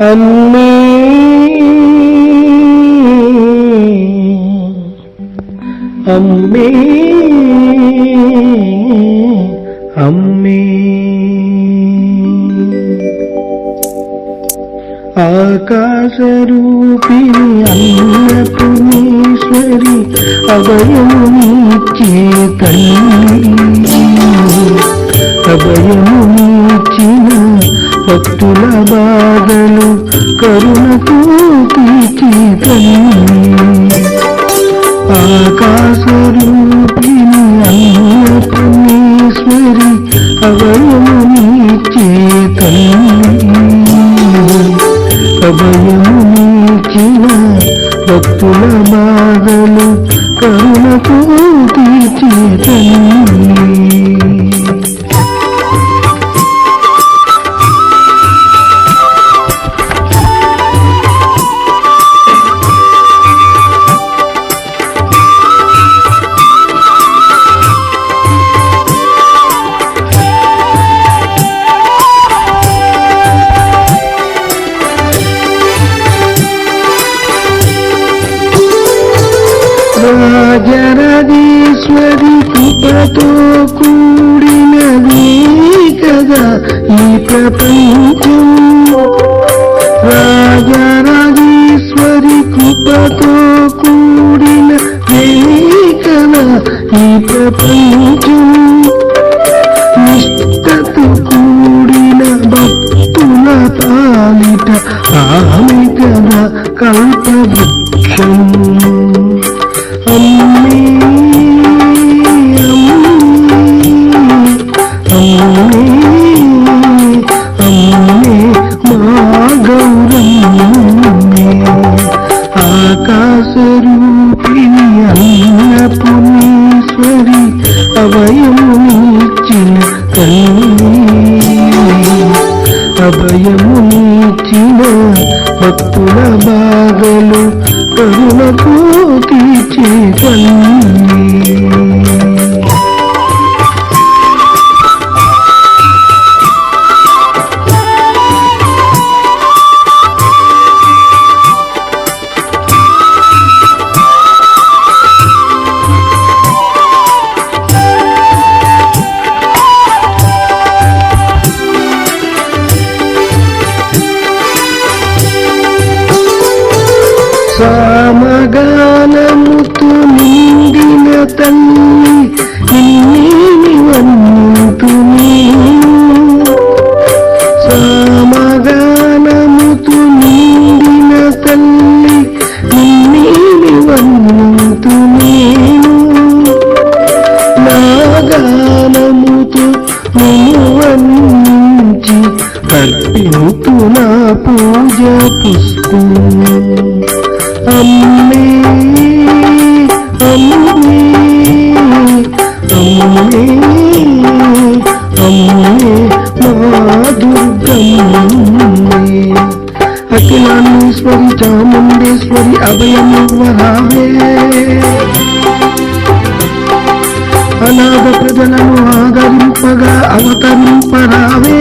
అమ్మే. అమ్మే. అమ్మే. ఆకాశరూపిణి అన్నపుణీశ్వరి అభయమునిచ్చే తల్లి. అభయము భక్తుల బాధలు కరుణకు తీర్చి తల్లి ఆకాశరూపిణి అన్నపరమేశ్వరి అభయమునిచ్చే తల్లి అభయమునిచ్చిన భక్తుల బాధలు కరుణకు తీర్చి తల్లి రాజరాజేశ్వరి కృపతో కూడినది కదా ఈ ప్రపంచం. రాజరాజేశ్వరి కృపతో కూడిన కదా ఈ ప్రపంచం. నిష్టతో కూడిన భక్తుల పాలిట ఆమె కదా కల్పవృక్షం. అభయమునిచ్చిన తల్లి అభయమునిచ్చిన భక్తుల బాగలు కరుణకు తీర్చే తల్లి నిన్నేమి వన్నింతు సామగానముతు నిండిన తల్లి నిన్నేమి వన్నింతు నాగానముతు నిన్ను వంచి అర్పింతు నా పూజ పుష్పం అఖిలాండేశ్వరి చాముండేశ్వరి అభయమువరావే అనాథ ప్రజలను ఆదరింపగా అవతరింపరావే